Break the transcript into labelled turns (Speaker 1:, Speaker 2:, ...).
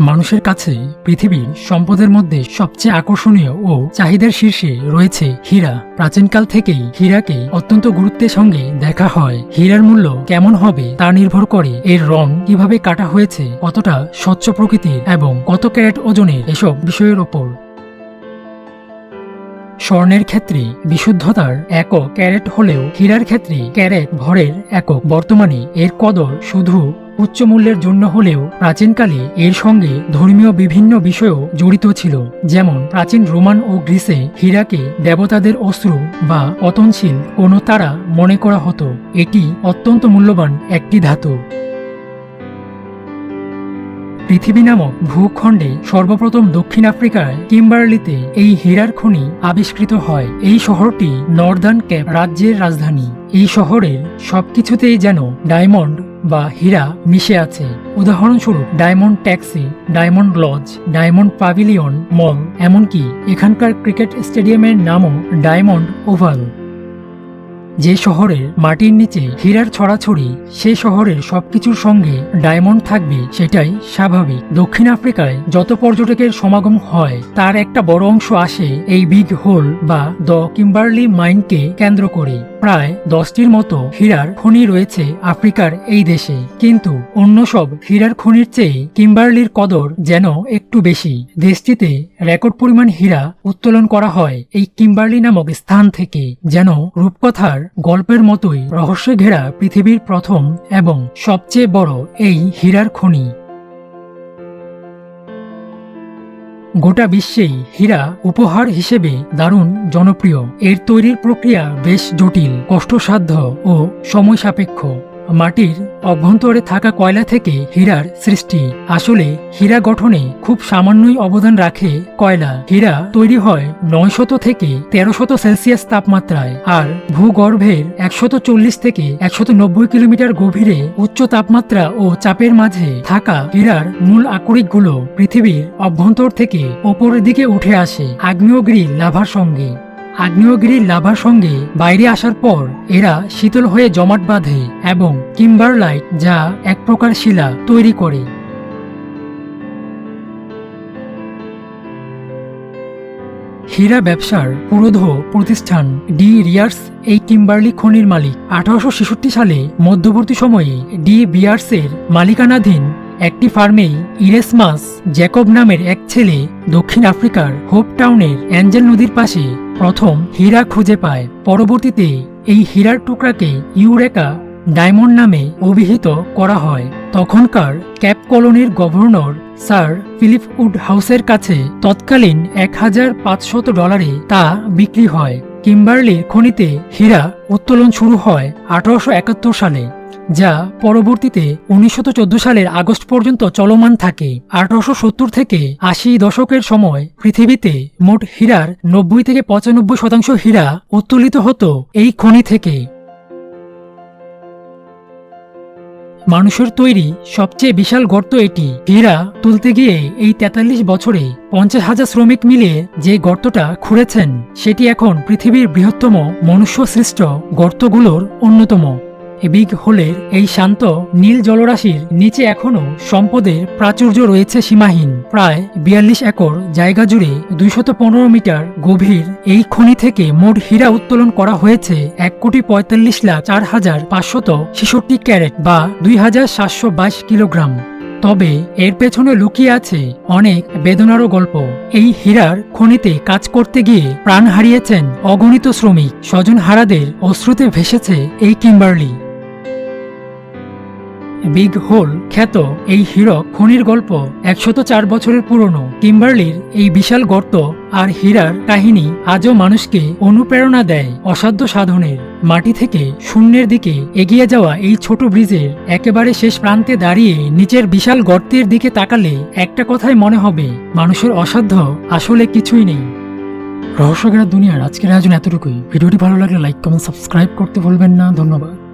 Speaker 1: মানুষের কাছে পৃথিবীর সম্পদের মধ্যে সবচেয়ে আকর্ষণীয় ও চাহিদার শীর্ষে রয়েছে হীরা। প্রাচীনকাল থেকেই হীরাকে অত্যন্ত গুরুত্বের সঙ্গে দেখা হয়। হীরার মূল্য কেমন হবে তা নির্ভর করে এর রং কীভাবে কাটা হয়েছে, কতটা স্বচ্ছ প্রকৃতির এবং কত ক্যারেট ওজনের এসব বিষয়ের ওপর। স্বর্ণের ক্ষেত্রে বিশুদ্ধতার একক ক্যারেট হলেও হীরার ক্ষেত্রে ক্যারেট ভরের একক বর্তমানে এর কদর শুধু উচ্চ মূল্যের জন্য হলেও প্রাচীনকালে এর সঙ্গে ধর্মীয় বিভিন্ন বিষয়ও জড়িত ছিল, যেমন প্রাচীন রোমান ও গ্রিসে হীরাকে দেবতাদের অশ্রু বা পতনশীল কোনো তারা মনে করা হতো। এটি অত্যন্ত মূল্যবান একটি ধাতু। পৃথিবী নামক ভূখণ্ডে সর্বপ্রথম দক্ষিণ আফ্রিকায় কিম্বার্লিতে এই হীরার খনি আবিষ্কৃত হয়। এই শহরটি নর্দার্ন ক্যাপ রাজ্যের রাজধানী। এই শহরের সবকিছুতেই যেন ডায়মন্ড বা হীরা মিশে আছে। উদাহরণস্বরূপ, diamond taxi, diamond lodge, diamond pavilion mall, এমনকি এখানকার ক্রিকেট স্টেডিয়ামের নামও ডায়মন্ড ওভাল। যে শহরের মাটির নিচে হীরার ছড়াছড়ি, সে শহরের সবকিছুর সঙ্গে ডায়মন্ড থাকবে, সেটাই স্বাভাবিক। দক্ষিণ আফ্রিকায় যত পর্যটকের সমাগম হয়, তার একটা বড় অংশ আসে এই বিগ হোল বা দ্য কিম্বার্লি মাইনকে কেন্দ্র করে। প্রায় দশটির মতো হীরার খনি রয়েছে আফ্রিকার এই দেশে। কিন্তু অন্য সব হীরার খনির চেয়ে কিম্বার্লির কদর যেন একটু বেশি। দেশটিতে রেকর্ড পরিমাণ হীরা উত্তোলন করা হয় এই কিম্বার্লি নামক স্থান থেকে, যেন রূপকথার গল্পের মতোই রহস্যে ঘেরা পৃথিবীর প্রথম এবং সবচেয়ে বড় এই হীরার খনি। গোটা বিশ্বেই হীরা উপহার হিসেবে দারুণ জনপ্রিয়। এর তৈরির প্রক্রিয়া বেশ জটিল, কষ্টসাধ্য ও সময় সাপেক্ষ। মাটির অভ্যন্তরে থাকা কয়লা থেকে হীরার সৃষ্টি। আসলে হীরা গঠনে খুব সামান্যই অবদান রাখে কয়লা। হীরা তৈরি হয় নয়শত থেকে তেরোশত সেলসিয়াস তাপমাত্রায় আর ভূগর্ভের একশত চল্লিশ থেকে একশত নব্বই কিলোমিটার গভীরে উচ্চ তাপমাত্রা ও চাপের মাঝে থাকা হীরার মূল আকরিকগুলো পৃথিবীর অভ্যন্তর থেকে ওপরের দিকে উঠে আসে আগ্নেয়গিরি লাভার সঙ্গে। আগ্নেয়গিরির লাভার সঙ্গে বাইরে আসার পর এরা শীতল হয়ে জমাট বাঁধে এবং কিম্বারলাইট যা এক প্রকার শিলা তৈরি করে। হীরা ব্যবসার পুরোধ প্রতিষ্ঠান ডি রিয়ার্স এই কিম্বার্লি খনির মালিক। আঠারোশো ছেষট্টি সালে মধ্যবর্তী সময়ে ডি বিয়ার্সের মালিকানাধীন একটি ফার্মেই ইরেসমাস জ্যাকব নামের এক ছেলে দক্ষিণ আফ্রিকার হোপ টাউনের অ্যাঞ্জেল নদীর পাশে প্রথম হীরা খুঁজে পায়। পরবর্তীতে এই হীরার টুকরাকে ইউরেকা ডায়মন্ড নামে অভিহিত করা হয়। তখনকার ক্যাপ কলোনির গভর্নর স্যার ফিলিপ উড হাউসের কাছে তৎকালীন এক হাজার পাঁচশত ডলারে তা বিক্রি হয়। কিম্বার্লির খনিতে হীরা উত্তোলন শুরু হয় আঠারোশো একাত্তর সালে। যা পরবর্তীতে উনিশশো চোদ্দ সালের আগস্ট পর্যন্ত চলমান থাকে। আঠারোশো সত্তর থেকে আশি দশকের সময় পৃথিবীতে মোট হীরার নব্বই থেকে পঁচানব্বই শতাংশ হীরা উত্তোলিত হতো এই খনি থেকে। মানুষের তৈরি সবচেয়ে বিশাল গর্ত এটি। হীরা তুলতে গিয়ে এই তেতাল্লিশ বছরে পঞ্চাশ হাজার শ্রমিক মিলে যে গর্তটা খুঁড়েছেন, সেটি এখন পৃথিবীর বৃহত্তম মনুষ্য সৃষ্ট গর্তগুলোর অন্যতম। বিগ হোলের এই শান্ত নীল জলরাশির নিচে এখনও সম্পদের প্রাচুর্য রয়েছে সীমাহীন। প্রায় বিয়াল্লিশ একর জায়গা জুড়ে দুইশত পনেরো মিটার গভীর এই খনি থেকে মোট হীরা উত্তোলন করা হয়েছে এক কোটি পঁয়তাল্লিশ লাখ চার হাজার পাঁচশত ছেষট্টি ক্যারেট বা দুই হাজার সাতশো বাইশ কিলোগ্রাম। তবে এর পেছনে লুকিয়ে আছে অনেক বেদনারও গল্প। এই হীরার খনিতে কাজ করতে গিয়ে প্রাণ হারিয়েছেন অগণিত শ্রমিক। স্বজন হারাদের অশ্রুতে ভেসেছে এই কিম্বার্লি। বিগ হোল খ্যাত এই হীরক খনির গল্প একশত চার বছরের পুরনো। কিম্বার্লির এই বিশাল গর্ত আর হীরার কাহিনী আজও মানুষকে অনুপ্রেরণা দেয় অসাধ্য সাধনের। মাটি থেকে শূন্যের দিকে এগিয়ে যাওয়া এই ছোট ব্রিজের একেবারে শেষ প্রান্তে দাঁড়িয়ে নিচের বিশাল গর্তের দিকে তাকালে একটা কথাই মনে হবে, মানুষের অসাধ্য আসলে কিছুই নেই। রহস্যগেরা দুনিয়ার আজকের আয়োজন এতটুকুই। ভিডিওটি ভালো লাগলে লাইক কমেন্ট সাবস্ক্রাইব করতে ভুলবেন না। ধন্যবাদ।